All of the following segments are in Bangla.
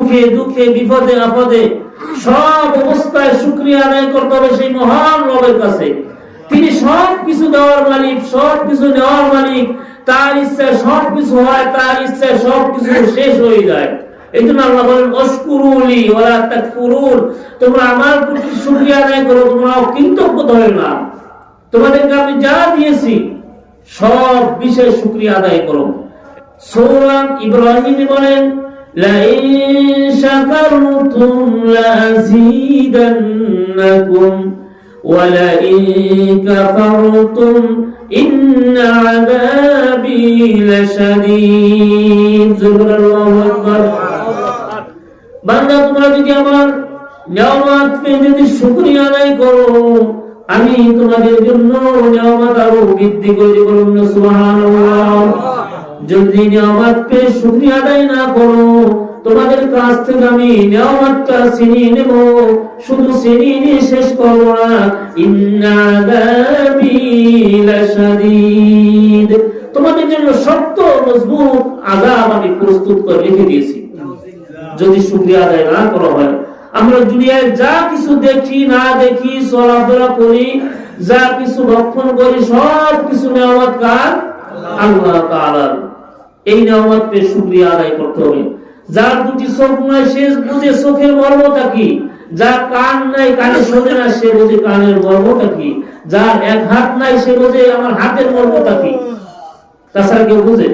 সুখে দুঃখে বিপদে আপদে সব অবস্থায় শুক্রিয়া আদায় করতে হবে সেই মহান রবের কাছে। তিনি সব কিছু দেওয়ার মালিক সব কিছু নেওয়ার মালিক। তার ইচ্ছায় সব কিছু হয়, তার ইচ্ছায় সব কিছু শেষ হয়ে যায়। এই জন্য আল্লাহ বলেন অস্কুরুলি ওরা তাকফুরুন। তোমরা আমার প্রতি শুকরিয়া আদায় করো তোমরা কৃতজ্ঞ ধরে না তোমাদেরকে আমি যা দিয়েছি, সব বিষয়ে শুকরিয়া আদায় করো। সূরা ইব্রাহিম বলেন لئن شكرتم لأزيدنكم ولئن كفرتم إن عذابي لشديد زبر الله أكبر বান্দা তোমরা যদি আমার নিয়ামত পেয়ে যদি শুকরিয়া আদায় করো আমি তোমাদের জন্য নিয়ামত আরো বৃদ্ধি করে দেব বলুন সুবহানাল্লাহ যদি নিয়ামত পেয়ে শুকরিয়া আদায় না করো, তোমাদের কাছ থেকে আমি নিয়ামতটা ছিনিয়ে নেব। শুধু ছিনিয়ে নিয়ে শেষ করব না। ইন্না আযাবি লাশাদীদ। তোমাদের জন্য শক্ত মজবুত আযাব আমি প্রস্তুত করে রেখে দিয়েছি। যদি শুক্রিয়া আদায় না করা হয়, আমরা দুনিয়ায় যা কিছু দেখি, না দেখি, চলাফেরা করি, যা কিছু ভক্ষণ করি সব কিছু নেওয়াত কার আল্লাহ তাআলার এই পেয়ে শুক্রিয়া আদায় করতে হবে। যার দুটি চোখ নয় সে বুঝে চোখের মর্মটা কি? যার কান নাই, কানে শোনে না, সে বোঝে কানের মর্মটা কি? যার এক হাত নাই, সে বোঝে আমার হাতের মর্মটা কি? তাছাড়া কেউ বুঝে?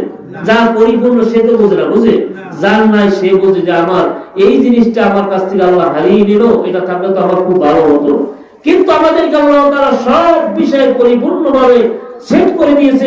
যার পরিপূর্ণ, সে তো বোঝে না, বুঝে? যার নাই, সে বোঝে যে আমার এই জিনিসটা আমার কাছ থেকে আল্লাহ হারিয়ে নিল, এটা থাকলে তো আমার খুব ভালো হতো। কিন্তু আমাদেরকে আল্লাহ তারা সব বিষয়ে পরিপূর্ণভাবে সেট করে দিয়েছে